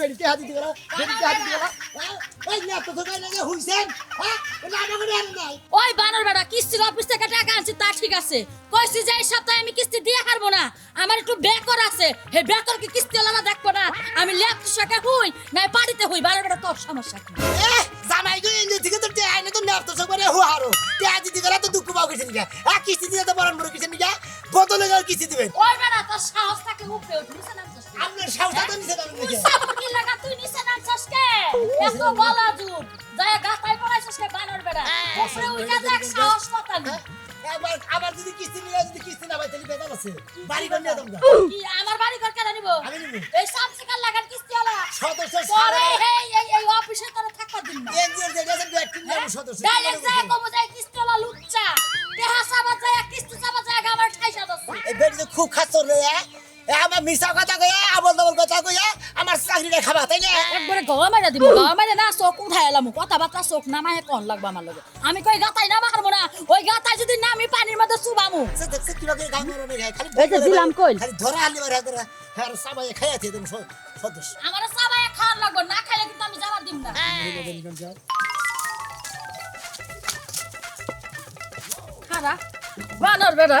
বেড়িতে হাতি দিগলা বেড়িতে হাতি দিগলা এই না তো তো না হুইছেন হ্যাঁ? না না করে আন নাই। ওই বানর কিস্তির অফিস থেকে টাকা আনছি তা ঠিক আছে। কইছি যে এই সপ্তাহে আমি কিস্তি দিয়ে হারবো না। আমার একটু বেকর আছে। হে বেকর কি কিস্তি দেখব না। আমি শাখা হই না বাড়িতে হই। বানর বেড়া তোর সমস্যা কি? জামাই গো এনে থেকে তো তে আইনে তো নাপ তো সবরে হু হারো। তে আজি দিগলা তো দুঃখ পাও কিছু নিগা আ কিস্তি দিয়ে তো বড় কিছু নিগা কিস্তি দিবেন। ওই বেড়া তোর সাহস থাকে উপরে উঠে নিচে নামছিস আপনার সাউটা তো নিছে দাম এত বলা যুগ যায় গাতাই পড়াইছিস কে বানর বেড়া উপরে উঠে দেখ সাহস কথা নেই একবার আবার যদি কিস্তি নিয়ে যদি কিস্তি না পাই তাহলে বেদাল আছে বাড়ি করে নিয়ে তোমরা কি আমার বাড়ি ঘর কেন নিব আমি নিবো। এই সাবসিকার লাগান কিস্তি ওলা সদস্য পরে সারা এই এই এই অফিসে তোরা থাকবা দিন না এনজিওর যে গেছে ব্যক্তি নিয়ে সদস্য ডাইরেক্ট যায় কমু যায় কিস্তি লুচ্চা দেহা সাবা যায় কিস্তি সাবা যায় আমার ঠাইসা দছে এই বেটি খুব খাচ্ছর রে এ আমার মিশা কথা কইয়া চাকরিটা খাবা তাই না একবারে গাওয়া মারা দিব গাওয়া মারা না চোখ উঠাই এলাম। কথাবার্তা চোখ নামায় কোন লাগবে আমার লগে? আমি কই গাতাই না মারবো না? ওই গাতাই যদি নামি পানির মধ্যে চুবামু। দেখছে কি লাগে গান মরনে খায় খালি এই যে দিলাম কইল। খালি ধরা হালি মারে ধরা। হ্যাঁ সবাই খাইয়াছে তুমি সদস্য আমার সাবাই খাওয়ার লাগবে না খাইলে কিন্তু আমি যাবার দিব না। খারা বানর বেড়া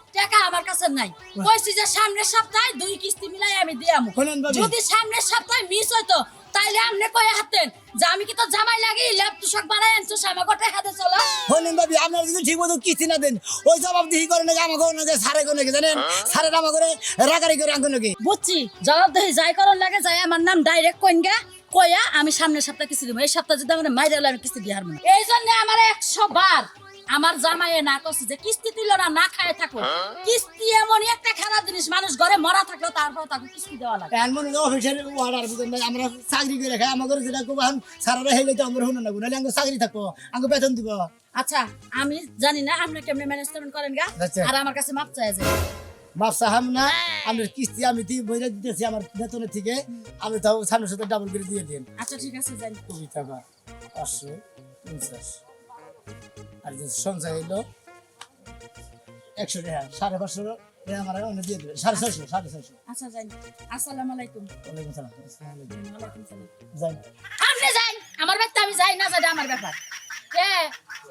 টাকা আমার কাছে নাই। কইছি যে সামনের সপ্তাহে দুই কিস্তি মিলাই আমি দিয়ামু যদি সামনের সপ্তাহে মিস হইতো তাইলে আপনি কয়ে হাতেন যে আমি কি তো জামাই লাগি? ল্যাপ তুষক বানাই আনছো আমাকে হাতে চলো। হলেন ভাবি আপনারা যদি ঠিক মতো কিস্তি না দেন ওই জবাব দিহি করে নাকি আমাকে নাকি সারে করে নাকি জানেন? সারে করে রাগারি করে আঙ্গুন বুঝছি জবাবদেহি যাই করন লাগে যাই আমার নাম ডাইরেক্ট কইন গা। কইয়া আমি সামনের সপ্তাহে কিস্তি দিব। এই সপ্তাহে যদি আমার মাইরে হলে আমি কিস্তি দিয়ে হারবো না। এই জন্য আমার একশো বার আমার জামাইয়ে না করছে যে কিস্তি দিল না না খায় থাকো। কিস্তি এমন একটা খারাপ জিনিস মানুষ ঘরে মরা থাকলেও তারপর তাকে কিস্তি দেওয়া লাগে। এমন অফিসের অর্ডার বুঝেন না আমরা চাকরি করে খাই আমাদের যেটা কোন সারারা হেলে তো আমরা শুনে না নাহলে আঙ্গু চাকরি থাকব আঙ্গু বেতন দিব। আচ্ছা আমি জানি না আপনি কেমনে ম্যানেজমেন্ট করেন গা? আচ্ছা। আর আমার কাছে মাপ চাই যে। মাপ সাহাম না আমি কিস্তি আমি দিয়ে বইরে দিতেছি আমার বেতনের থেকে আমি তাও সামনের সাথে ডাবল করে দিয়ে দিন। আচ্ছা ঠিক আছে জানি কুড়ি টাকা পাঁচশো পঞ্চাশ। আর যে সঞ্চয় হইল একশো টাকা সাড়ে পাঁচশো টাকা আমার অন্য দিয়ে দেবে। সাড়ে ছয়শো সাড়ে ছয়শো। আচ্ছা জানি আসসালামু আলাইকুম। ওয়ালাইকুম সালাম। আসসালামু আলাইকুম। ওয়ালাইকুম সালাম যাই। আপনি যাই। আমার ব্যক্তি আমি যাই না যাই আমার ব্যাপার।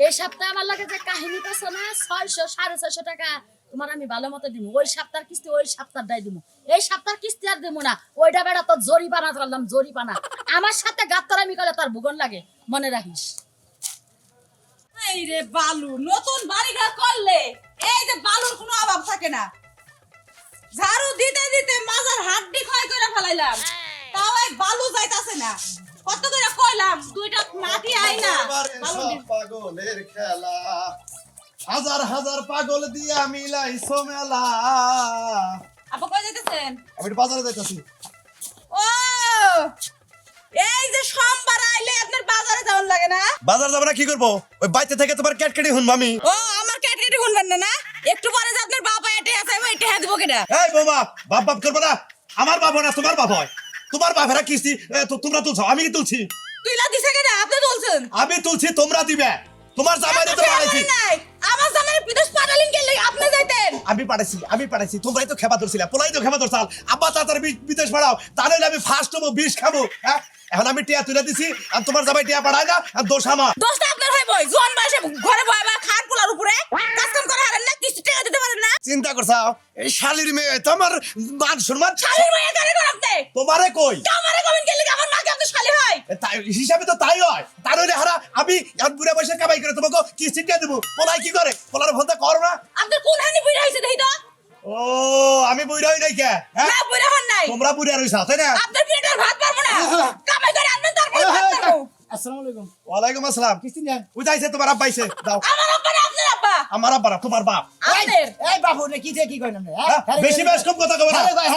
এই সপ্তাহে আমার লাগে যে কাহিনী পাচ্ছ না ছয়শো সাড়ে ছয়শো টাকা তোমার আমি ভালো মতো দিব ওই সপ্তাহ কিস্তি ওই সপ্তাহ দায় দিব এই সপ্তাহ কিস্তি আর দিব না। ওইটা বেড়া তোর জরিপানা করলাম জরিপানা আমার সাথে গাত্তারামি করে তার ভুগন লাগে। মনে রাখিস। এই রে বালু নতুন বাড়িঘর করলে এই যে বালুর কোনো অভাব থাকে না। ঝাড়ু দিতে দিতে মাজার হাড্ডি ক্ষয় করে ফেলাইলাম। তাও এই বালু যাইতাছে না। কত করে কইলাম দুইটা মাটি আই না। পাগলের খেলা হাজার হাজার পাগল দিয়া মিলাইছো মেলা। আপা কই যাইতেছেন? আমি বাজারে যাইতেছি। ও! এই যে সোমবার আইলে আপনার বাজারে যাওয়ার লাগে না? বাজার যাব না কি করব? ওই বাইতে থেকে তোমার ক্যাটকেটি শুনব আমি। ও আমার ক্যাটকেটি শুনবেন না না? একটু পরে যে আপনার বাবা এটে আছে আমি এটে দিব কেনা? এই বাবা বাপ বাপ করব না। আমার বাপ না তোমার বাপ হয়। তোমার বাপেরা কিস্তি তোমরা তুলছো আমি কি তুলছি? তুইলা দিছে কেনা? আপনি বলছেন আমি তুলছি তোমরা দিবে। তোমার জামাইরে তো পাঠাইছি আমার জামাইয়ের বিদেশ পাঠালেন গেলে আপনি যাইতেন। আমি পাঠাইছি আমি পাঠাইছি। তোমরাই তো খেপা ধরছিলে পোলাই তো খেপা ধরছাল। আব্বা বি- বিদেশ পাঠাও তাহলে আমি ফার্স্ট হব বিষ খাব হ্যাঁ? এখন আমি টিয়া তুলে দিছি আর তোমার জামাই টিয়া পাঠায় না আর দোষ আমার। দোষটা আপনার হয় বই। জোয়ান বয়সে ঘরে বয় বা খাট পোলার উপরে কাজ কাম করে হারেন না কিছু টাকা দিতে পারেন না। চিন্তা করছাও এই শালির মেয়ে তোমার মান সম্মান শালির গাড়ি করে আপনি তোমারে কই? আমারে কমেন গেলে কি আমার মাকে আপনি শালি হয় এ তাই হিসাবে তো তাই হয়। তার হইলে হারা আমি এক বুড়া বয়সে কামাই করে তোমাকে কি চিন্তা দেবো। পোলাই কি করে? পোলার ফোনটা করো না। আপনি কোন হানি বুইরা হইছে দেই তো? ও আমি বুড়া হই নাই কে? হ্যাঁ? না বুইরা হন নাই। তোমরা বুড়া রইছা তাই না? আপনার পেটের ভাত পারব না? কামাই করে আনবেন তারপর ভাত পারব আসসালামু আলাইকুম ওয়ালাইকুম আসসালাম। কিস্তি নেন। বুঝাইছে তোমার আব্বাইছে দাও। আমার আব্বা না আপনার আব্বা? আমার আব্বা না, তোমার বাপ। এই, বাবু রে কি থেকে কি কইলেন হ্যাঁ? বেশি বেশ কম কথা কবে না। হ্যাঁ, ভাই,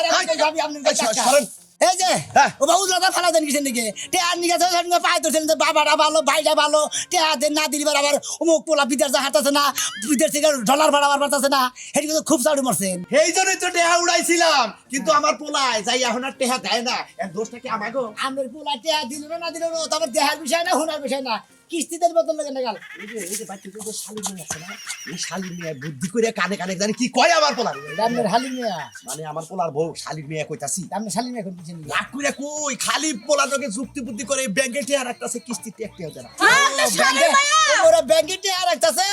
এই, যে হ্যাঁ। ও বাবু দাদা ফেলা দেন কিছু দিকে টেয়ার নিকে পাই ধরছেন যে বাবাটা ভালো ভাইটা ভালো টেয়ার দেন না দিলিবার আবার অমুক পোলা বিদেশে হাঁটাছে না বিদেশ থেকে ডলার ভাড়াবার পাঠাচ্ছে না সেটি কিন্তু খুব চাড়ু মারছেন এই জন্যই তো টেহা উড়াইছিলাম কিন্তু আমার পোলায় যাই এখন আর টেহা দেয় না। দোষটা কি আমাকে আমের পোলা টেহা দিল না দিল না তোমার দেহার বিষয় না হোনার বিষয় না। কিস্তিদের বদল লাগে না গাল এই যে এই যে বাচ্চাদের যে শালির মেয়ে আছে না। এই শালির মেয়ে বুদ্ধি করে কানে কানে জানি কি কয় আমার পোলার? রামের হালি মেয়া মানে আমার পোলার বউ শালির মেয়ে কইতাছি। রামের শালি মেয়ে পিছনে রাগ করে কই? খালি পোলার লোকে যুক্তি বুদ্ধি করে ব্যাংকে টেহা রাখতেছে কিস্তি টেকতে হতে না। হ্যাঁ, তো শালির মায়া। ওরা ব্যাংকে টেয়ার রাখতেছে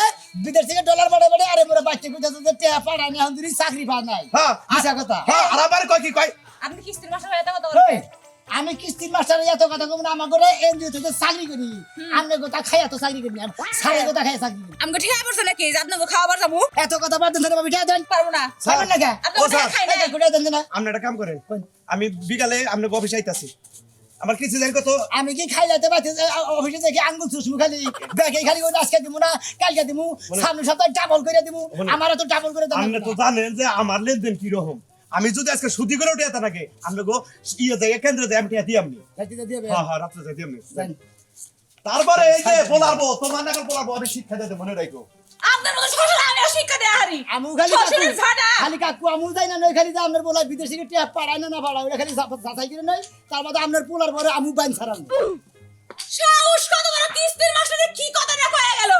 বিদেশ থেকে ডলার বাড়ে বাড়ে আরে মোরা বাচ্চা কইতাছে যে টেয়া পাড়া না চাকরি পা নাই। হ্যাঁ মিশা কথা। হ্যাঁ আর আমার কয় কি কয়? আপনি কিস্তির মাসে হয়ে কথা এই, বলবেন আমি কিস্তির মাস্টারে এত কথা কম না আমার করে এনজিও থেকে চাকরি করি। আমি গোটা খাই এত চাকরি করি না সাড়ে গোটা খাই চাকরি করি। আমাকে ঠিক আছে নাকি? যে আপনাকে খাওয়াবার যাব। এত কথা বাদ দেন আমি ঠিয়া দেন। পারব না। পাবেন না কে? আপনি ও স্যার, দেন না। আপনি একটা কাম করেন। আমি বিকালে আপনাকে অফিসে আইতাছি আমার কিছু জানি কত? আমি কি খাই যাইতে পারছি? অফিসে দেখি আঙ্গুল চুষমু খালি ব্যাগে খালি ওই আজকে দিব না কালকে দিব সামনে সপ্তাহে ডাবল করে দিব বলে- আমারও তো ডাবল করে দেন আপনি তো জানেন যে আমার লেনদেন কি রকম আমি যদি আজকে সুদি করে উঠে যেতে নাকি আপনি গো ইয়ে জায়গা কেন্দ্রে যাই আমি দিই আপনি হ্যাঁ হ্যাঁ রাত্রে যাই দিই আপনি তারপরে এই যে বলাবো তোমার নাকি বলাবো আমি শিক্ষা দিতে মনে রাখো। আপনার মতো শ্বশুর আমি শিক্ষা দেয়া হারি। আমু খালি শ্বশুরের ঝাড়া। খালি কাকু আমু যাই না নয় খালি যে আপনার বলা বিদেশি টিয়া পাড়ায় না না পাড়ায় ওটা খালি যাচাই করে নয় তার বাদে আপনার পোলার পরে আমু বাইন ছাড়ান। সাহস কত বড় কিস্তির মাসে কি কথাটা কয়ে গেল?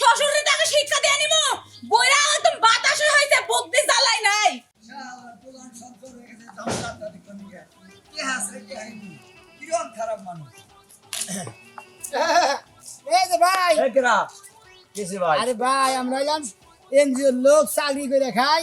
শ্বশুরের তাকে শিক্ষা দেয়া নিব বইরা কিসে ভাই আরে ভাই আমরা এনজিওর লোক চাকরি করে খাই।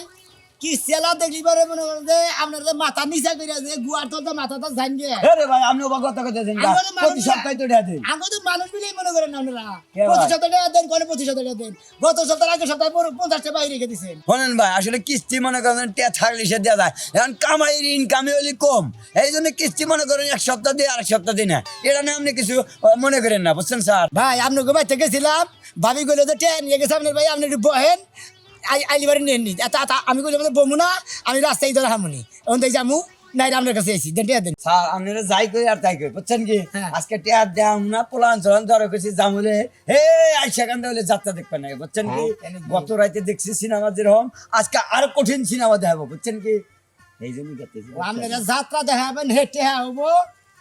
কি সেলা দেখলি পরে মনে করেন যে আপনার মাথা নিচা করে যে গুয়ার তো মাথাটা জানগে রে ভাই আপনি অবাক কথা কইতেছেন আমরা প্রতি সপ্তাহে তো দেন। আমরা তো মানুষ মিলেই মনে করেন আপনারা। কে ভাই? দেন কোনে পঁচিশ টাকা দেন? গত সপ্তাহ আগের সপ্তাহে পঞ্চাশটা বাইরে রেখে দিচ্ছেন শোনেন ভাই আসলে কিস্তি মনে করেন টিয়া থাকলে সে দেওয়া যায়। এখন কামাইয়ের ইনকামে হলে কম। এই জন্য কিস্তি মনে করেন এক সপ্তাহ দিয়ে আরেক সপ্তাহ দিই না। এটা আপনি কিছু মনে করেন না বুঝছেন স্যার? ভাই আপনি গোবাই থেকে ভাবি কইলো যে ট্রেন নিয়ে গেছে আপনার ভাই আপনি একটু বহেন। আই আইলি বাড়ি নেননি তা তা আমি কইলাম যে বমু না আমি রাস্তায় ধরে হামুনি। এখন তাই যামু নাই আপনার কাছে এসি দেন টিয়া দেন। স্যার আপনারা যাই করি আর তাই করি বুঝছেন কি? হ্যাঁ। আজকে টিয়া দেম না পোলান চলান ধরে কইছি জামুলে হে আই সেখান হলে যাত্রা দেখবেন না? বুঝছেন কি? গত রাতে দেখছি সিনেমা যেরকম আজকে আরও কঠিন সিনেমা দেখাবো বুঝছেন কি? এই জন্যই যাত্রা দেখাবেন হেঁটে হব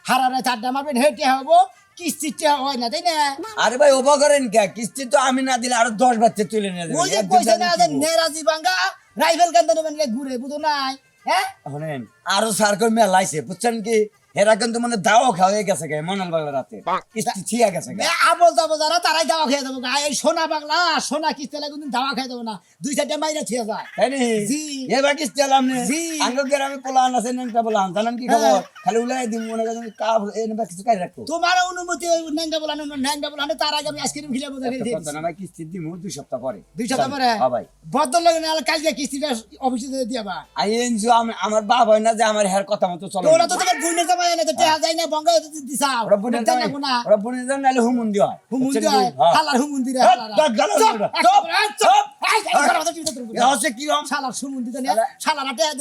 হারারে চারটা মারবেন হেঁটে হব কিস্তিটা হয় না তাই না? আরে ভাই ওবা করেন কে? কিস্তি তো আমি না দিলে আরও দশ বাচ্চা তুলে নিয়ে ওই যে পয়সা না আছে নেরাজি বাঙ্গা রাইফেল কান্দা নেবেন ঘুরে বুঝো নাই হ্যাঁ? আরও সার করে মেলাইছে বুঝছেন কি? এরা কিন্তু মানে দাও খাওয়া হয়ে গেছে গে মনাল বাবা রাতে কিস্তি ছিয়া গেছে আবল যাব যারা তারাই দাওয়া খেয়ে দেবো। এই সোনা বাংলা সোনা কিস্তি লাগে কিন্তু দাওয়া খেয়ে দেবো না। দুই চারটা মাইরা ছিয়ে যায়। তাই নি জি। এবার কিস্তি এলাম নে। জি। আঙ্গ গ্রামে পোলান আছে নেংটা পোলান জানেন কি খবর? হ্যাঁ। খালি উলাই দিম মনে করেন কা এনে কিছু কাই রাখতো তোমার অনুমতি ওই ন্যাংটা বলানো ন্যাংটা বলানো তার আগে আমি আইসক্রিম খেলে বোঝা খেয়ে কথা না কিস্তি দিমু দুই সপ্তাহ পরে। দুই সপ্তাহ পরে? হ্যাঁ ভাই বদল লাগে না কালকে কিস্তিটা অফিসে দিয়ে এনজু আমার বাপ হয় না যে আমার হের কথা মতো চলে। তোরা তো তোমার জামাই এনে তো টেহা না বঙ্গা দিছাও গুনা হুমুন্দি হয়? হয় হ্যাঁ। হালার হালারা। চুপ, চুপ। হচ্ছে কি রকম শালারা টেহা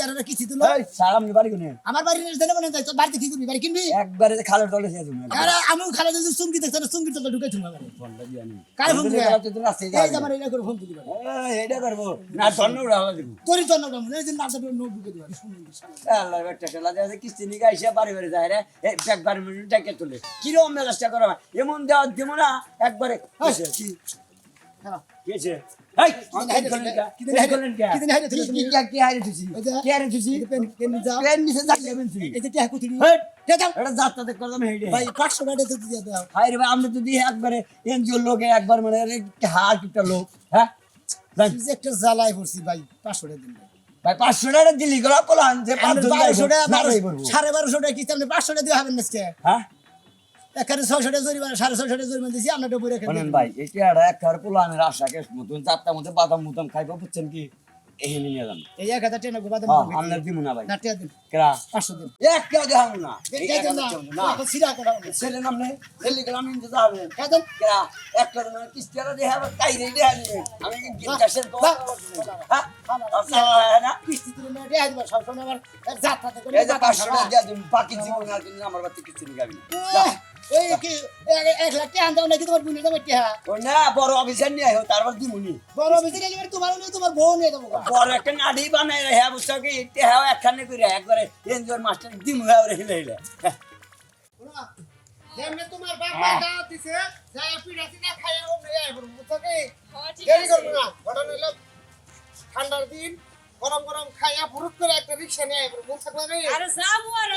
দিল। এই আমি বাড়ি কোনে? আমার বাড়ি নিয়ে দেনে তোর বাড়িতে কি করবি? বাড়ি কিনবি? একবারে খালের তলে শেষ হবে আরে আমিও খালা যদি চুমকি দেখতে না চুমকি তো ঢুকে চুমা বাড়ি। ফোনটা দিয়ে আনি ফোন দিবে? ফোনটা দিয়ে রাস্তায় এই যে আমার এটা করে ফোন দিবি। এইটা করব। না ধন্য উড়াওয়া দিব তোরই জন্য যে নাচা নোট ঢুকে দিবা। সুমন্দি শালা আল্লাহ একটা ঠেলা যে কিস্তি নিয়ে আইসা বাড়ি বাড়ি যায় রে মিনিট টাকা তুলে। কীরকম মেজাজটা করা হয়? এমন দেওয়া দিব না একবারে? কি? আমরা যদি একবারে এনজিওর লোকে একবার মানে হার লোক হ্যাঁ? একটা জ্বালাই পড়ছি ভাই পাঁচশো টাকা দিন ভাই পাঁচশো টাকা দিলি গলা যে বারোশো টাকা সাড়ে বারোশো টাকা কিস্তি আপনি পাঁচশো টাকা দিয়ে হবেন না আজকে হ্যাঁ? এখানে ছয়শো টাকা জরিমানা সাড়ে ছয়শো টাকা জরিমানা দিয়েছি আমরা ডবুরে ভাই এটা একটা পোলানের আশা কেস মতন চারটা মধ্যে বাদাম মুতাম খাইবো বুঝছেন কি? এখানে নিয়ে যান। এই এক হাজার টেনে গোবাদে হ্যাঁ আপনার দিব না ভাই। না টিয়া দিন। কেরা? পাঁচশো দিন। এক কেউ দেখাবো না। এই এক না হাজার দেবো না। এখন সিরা করে ছেলে নামনে ছেলে গেলাম ইন্তে যাবেন কাজল কেরা একটা দিন কিস্তিটা দেখাব তাই রে দেখা দিবে। আমি কি গিট কাশের তো হ্যাঁ? আপনার না। কিস্তি দিলে না টিয়া দিবা সব সময় আবার যাত্রাতে করে এই যে পাঁচশো টাকা দিয়ে দিন বাকি জীবন আর দিন আমার বাড়িতে কিস্তি নিগাবি এই কি এক- এক লাখ টাকা আনতে নাকি তোমার বুনে দেবে টিয়া? না বড় অফিসার নিয়ে আইও তারপর দিমুনি। বড় গেলে তোমার তোমার বউ নিয়ে দেবো বড় একটা নাড়ি বানাই রে হ্যাঁ বুঝছ কি? হ্যাঁ একখানে করে একবারে এনজয় মাস্টার দিমু হ্যাঁ রে হিলে হিলে যেমনে তোমার বাপ মা দাওয়াত দিছে, যাই পিঠা চিঠা খাইয়া অমনি আইবো, বুঝছ কি? দেরি করব না। ঘটনা হইল, ঠান্ডার দিন গরম গরম খাইয়া ফুরুত করে একটা রিক্সা নিয়ে আইবো, বুঝছ কি? আরে যাব আর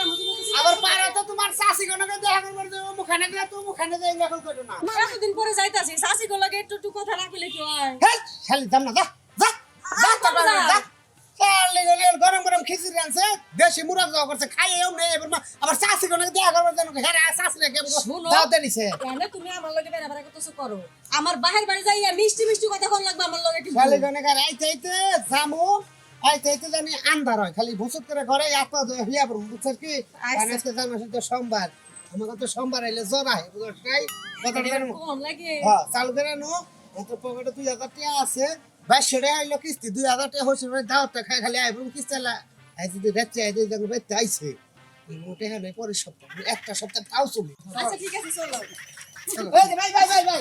আবার পারে তো তোমার চাষি গণকে দেখা করব যে মুখানে গেলে তো মুখানে যাই এখন করো না। এতদিন পরে যাইতাছি শাসি গোলাকে একটু একটু কথা রাখলে কি হয়? হেই, শালি যাম না যা যা যা তো যাব না। যা শালি গলে গরম গরম খিচুড়ি আনছে দেশি মুরাগ যাওয়া করছে খাইয়ে এমনি এবার আবার চাষি গণকে দেখা করব যেন চাষি রে কেমন শোনো। দাও দেনিছে কেন তুমি আমার লগে বেড়া বেড়া করো? আমার বাহির বাড়ি যাইয়া মিষ্টি মিষ্টি কথা কোন লাগবে আমার লগে শালি গণকে আইতে আইতে জামু জানি আন্ধার হয় খালি ভুসুত করে ঘরে এত হিয়া পড়ব বুঝছ কি? আচ্ছা। আজকে জানো সোমবার আমাকে তো সোমবার আইলে জ্বর আহে বুঝছ নাই কথাটা কোন লাগে। হ্যাঁ চালু করে নো এত পকেটে দুই হাজার টাকা আছে বাইশশো টাকা আইলো কিস্তি দুই হাজার টাকা মানে দাওয়াতটা খাই খালি আইব কিস্তি আলা আই যদি রাত্রে আইতে যখন বেতে আইছে। মোটে হলে পরের সপ্তাহ একটা সপ্তাহ তাও চলে। আচ্ছা ঠিক আছে চলো। ভাই ভাই ভাই ভাই ভাই।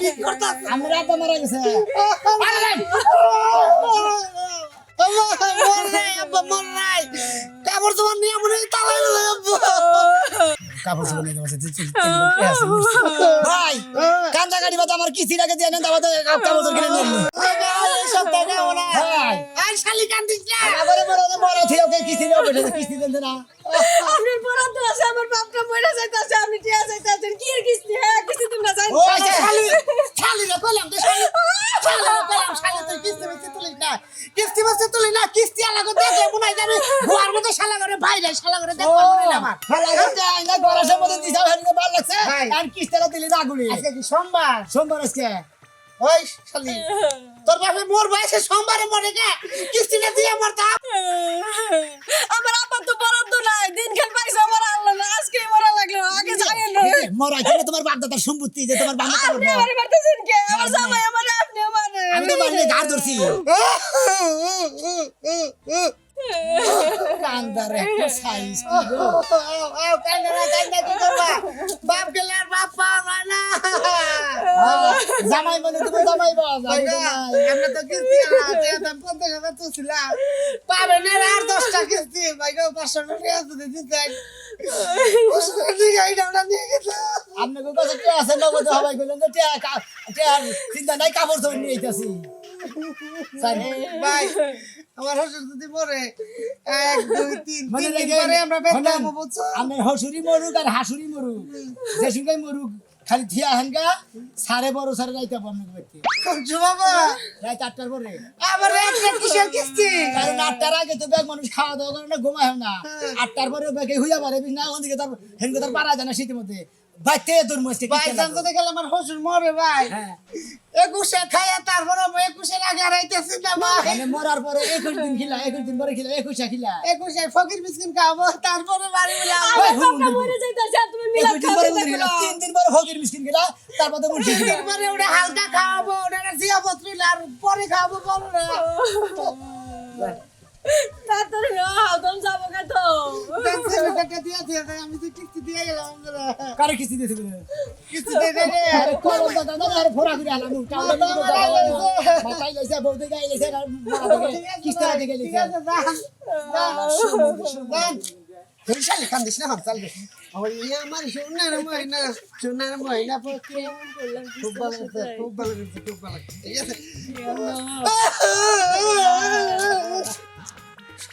কি করতাছে? আমার আব্বা মারা গেছে। নাই। আম্মা, মর নাই, আব্বা মর নাই। কাপড় চোপড় নিয়ে মনে তালাই আব্বা। কাপড় চোপড় আছে, বুঝছি। ভাই কান্দা গাড়ি বাতা আমার কিস্তির আগে দিয়ে নেন তারপর কাপড় চোপড় কিনে নিন এইসব টাকা ওরা আর শালি কান্দিস না আবার বড় বড় থেকে ওকে কিস্তি দেওয়া পেটে কিস্তি দেন না। আপনার বরাদ্দ আছে আমার বাপটা মরে যাইতাছে আমি কি কিস্তি? হ্যাঁ কিস্তি মিস্তি তুলিস না। কিস্তি মিস্তি তুলিস না কিস্তি মতো শালা করে দেখ পারবি না আমার শালা করতে আইনা গরাসের মধ্যে দিছা হরিকে ভালো লাগছে। আর কিস্তিটা দিলি না গুলি। আজকে কি সোমবার? সোমবার আজকে। ওই শালি তোর বাপে মোর বয়সে সোমবারে মরে গে। কিস্তিটা দিয়ে মরতাম আমার আব্বা তো বরাদ্দ নাই দিন খেল পাইছে আমার আল্লাহ না আজকে মরা লাগল আগে জানেন না। মরা গেলে তোমার বাপ দাদার সম্পত্তি যে তোমার বান্ধব আপনি আমার বাড়িতেছেন কে? আমার জামাই আমার আপনি আমার আমি তো বাড়িতে গাড় ধরছি। কান্দার একটা সাইজ কি গো? কান্দারা কান্দা কি করবা? বাপ গেলে আর বাপ পাওয়া না। জামাই মানে তুমি জামাই বাবা আমরা তো কিস্তি আছে তো পঞ্চাশ হাজার তো ছিলাম পাবে না আর দশটা কিস্তি। ভাই গো পাঁচশো টাকা আছে দিতে আপনাকে কাছে কে আছে? নগদ হবাই কইলেন যে টিয়া কা- টিয়ার চিন্তা নাই কাপড় চোপড় নিয়ে ভাই আমার হসুর যদি মরে এক দুই তিন তিন দিন পরে আমরা বেতাম বুঝছ? আমার হসুরি মরুক আর হাসুরি মরুক। যে সুগাই মরুক খালি থিয়া হেনগা সাড়ে বড় সাড়ে রাইতে আপনাকে ব্যক্তি বাবা! রাত আটটার পরে। আবার একটা কিসের কিস্তি? কারণ আটটার আগে তো ব্যাগ মানুষ খাওয়া দাওয়া করে না ঘুমায় না। আটটার পরে ব্যাগে হইয়া পারে না ওদিকে তার হেনকে তার পারা যায় না শীতের মধ্যে বাইতে তোর মস্তে বাইসান তো দেখলাম আমার হসুর মরে ভাই। একুশে খাইয়া তারপরে একুশের আগে রাইতেছি না ভাই। মানে মরার পরে একুশ দিন খিলা একুশ দিন পরে খিলা একুশে খিলা। একুশে ফকির বিস্কিট খাব তারপরে বাড়ি বলে আমার বাপটা মরে যাইতাছে আর তুমি খাওয়াতে উঠে তিন দিন পরে ফকির মিষ্টি গেলা তারপরে তো মুর্শিদ দিন পরে ওটা হালকা খাওয়াবো ওটা জিয়াপত্র আর পরে খাওয়াবো বলো না। তাড়াতাড়ি না হাউদম যাব কা তো? আমি তো কিস্তি দিয়ে গেলাম কারে কিস্তি দিয়েছিল কিস্তি দিয়ে দে আরে দাদা দাদা ফোরা করে আলাম মাথায় লইছে বউতে গাই লইছে কিস্তি দিয়ে গেলি তুই শালি কান্দিস না হাম চালবে আমার ইয়ে আমার সোনার ময়না সোনার ময়না পক্ষে খুব ভালো খুব ভালো লাগছে খুব ভালো লাগছে ঠিক আছে।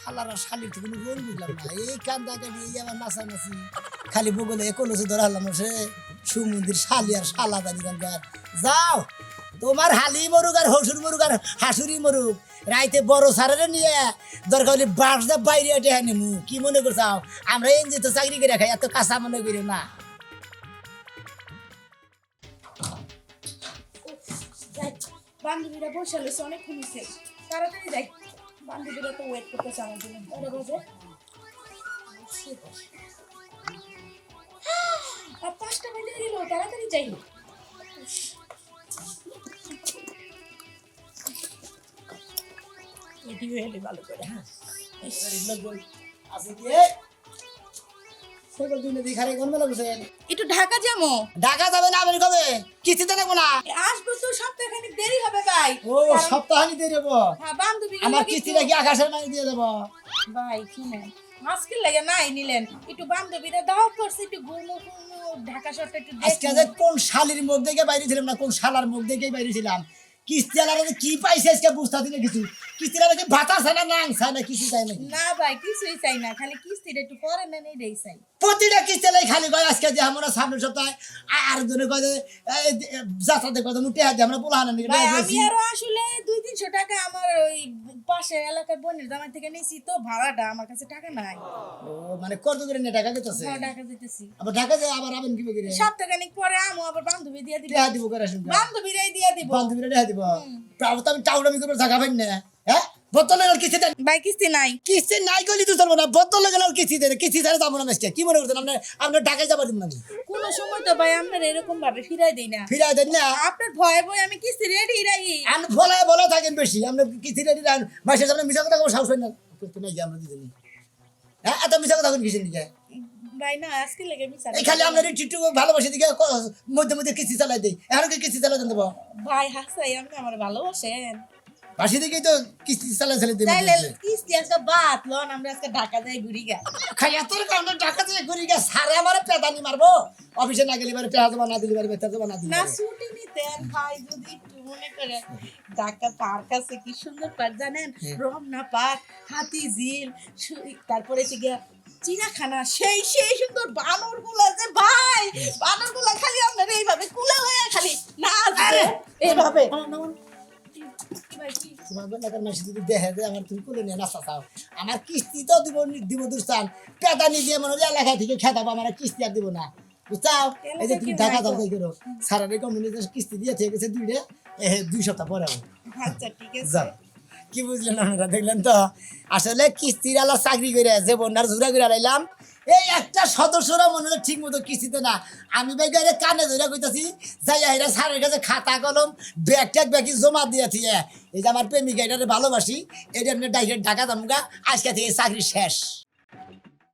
শালারা শালির তো কোনো রোল বুঝলাম না এই কান্দা কাটি এই আমার নাচা নাচি খালি বগলে একলসে ধরা হলাম সে সুমন্দির শালি আর শালা দানি গান যাও, তোমার হালি মরুক আর হসুর মরুক আর হাসুরি মরুক। রাইতে বড় সারের নিয়ে দরকার হলে বাস দা বাইরে এটে হ্যাঁ নেমু কি মনে করছাও আমরা এনজি তো চাকরি করে খাই, এত কাঁচা মনে করি না। বান্ধবীরা বসে অনেক খুঁজছে তাড়াতাড়ি যাই। বান্ধবীরা তো ওয়েট করতেছে আমার জন্য কটা বাজে? আর পাঁচটা বেজে গেল তাড়াতাড়ি যাই। এটি হয়ে ভালো করে হ্যাঁ। আছে কি সকল দিনে কোন বেলা বসেন একটু ঢাকা যাব। ঢাকা যাবে না আমি কবে কিস্তিতে নেব না। আসব তো সপ্তাহখানিক দেরি হবে ভাই। ও সপ্তাহানি দিয়ে দেবো হ্যাঁ বান্ধবী আমার কিস্তিটা কি আকাশের দিয়ে দেবো? ভাই শুনেন আজকে লাগে নাই নিলেন। একটু বান্ধবীরা দাও করছে একটু ঘুমো ঘুমো ঢাকা শহরটা একটু আজকে যে কোন শালির মুখ দেখে বাইরে ছিলাম না কোন শালার মুখ দেখে বাইরে ছিলাম কিস্তি আলাদা কি পাইছে আজকে বুঝতে দিলে কিছু। কিস্তি আলাদা ভাতা চায় না নাং চায় না কিছু চাই না না ভাই কিছুই চাই না খালি কিস্তিটা একটু পরে নেন এটাই চাই। প্রতিটা কিস্তি লাই খালি কয় আজকে যে আমরা সামনের সপ্তাহে আর জনে কয় যে যাত্রাতে কয় মুটে হাতে আমরা পোলা হানা নিয়ে আমি আরও আসলে দুই তিনশো টাকা আমার ওই পাশের এলাকার বোনের জামাই থেকে নিয়েছি তো ভাড়াটা আমার কাছে টাকা নাই। ও মানে কত করে নিয়ে টাকা দিতেছে? ভাড়া টাকা দিতেছি। আবার ঢাকা যায় আবার আবেন কি করে? সপ্তাহখানিক পরে আমু আবার বান্ধবী দিয়ে দিবে। টেহা দিব করে বান্ধবীরাই দিয়ে দিব। বান্ধবীরা টেহা দিব। তাও তো আমি টাউনামি করে জায়গা পাই না। হ্যাঁ? বোতলে গেল কিস্তি? দেন ভাই কিস্তি নাই। কিস্তি নাই গলি তো চলবো না। বোতলে গেল কিস্তি দেন কিস্তি ছাড়া যাব না মেসকে কি মনে করছেন? আপনার আপনার ঢাকায় যাবার দিব না আমি। কোনো সময় তো ভাই আপনার এরকম ভাবে ফিরাই দেই না। ফিরাই দেন না। আপনার ভয়ে ভয়ে আমি কিস্তি রেডি বলে বলে থাকেন বেশি। আমরা কিস্তি রেডি সামনে মিশা কথা সাহস হয় না। আমরা হ্যাঁ এত মিশা কথা কিসের দিকে? ভাই না আজকে লেগে আমি খালি আমরা ভালোবাসি দিকে মধ্যে মধ্যে কিস্তি চালাই দিই। এখন কি কিস্তি চালাই দেবো? ভাই হাসাই আপনি আমার ভালোবাসেন। বাসি দিকেই তো কিস্তি চালাই দিই তাইলে কিস্তি আজকে বাদ লন আমরা আজকে ঢাকা যাই ঘুরি গা। কারণে টাকা দিয়ে ঘুরি সারে আমার পেদানি মারবো। অফিসে না গেলে বারে পেহা জমা না দিলে বারে বেতন জমা না দিলে না বারে। ছুটি নিতেন ভাই যদি একটু মনে করে ঢাকা পার্ক আছে কি সুন্দর পার্ক জানেন? রমনা পার্ক হাতি ঝিল সু- তারপরে হচ্ছে গিয়া চিড়াখানা সেই সেই সুন্দর বানরগুলা যে ভাই বানরগুলা খালি আপনার এইভাবে কুলে হয়ে খালি না এইভাবে? তোমার বেলাকার মাসে যদি দেখে যে আমার তুমি কোলে নিয়ে নাস্তা চাও আমার কিস্তি দিব দিব দুস্তান। দিয়ে মনে হয় এলাকা থেকে খেতাবো আমার কিস্তি আর দিব না। বুঝছাও? এই যে তুমি ঢাকা যাও তাই করো। সারা রে কমিউনিটি কিস্তি দিয়ে থেকে গেছে দুইটা এ দুই সপ্তাহ পরে আচ্ছা ঠিক আছে। কি বুঝলেন আপনারা দেখলেন তো? আসলে কিস্তির আলা চাকরি করে যে বন্যার জোড়া করে আলাইলাম এই একটা সদস্যরা মনে হয় ঠিক মতো কিস্তিতে না। আমি গাড়ি কানে ধরে কইতাছি, যাই এরা স্যারের কাছে খাতা, কলম, ব্যাগ ট্যাগ ব্যাগি জমা দিয়েছি এই যে আমার প্রেমিকা এটা ভালোবাসি এটা ডাইরেক্ট ঢাকা দামগা আজকে থেকে চাকরি শেষ।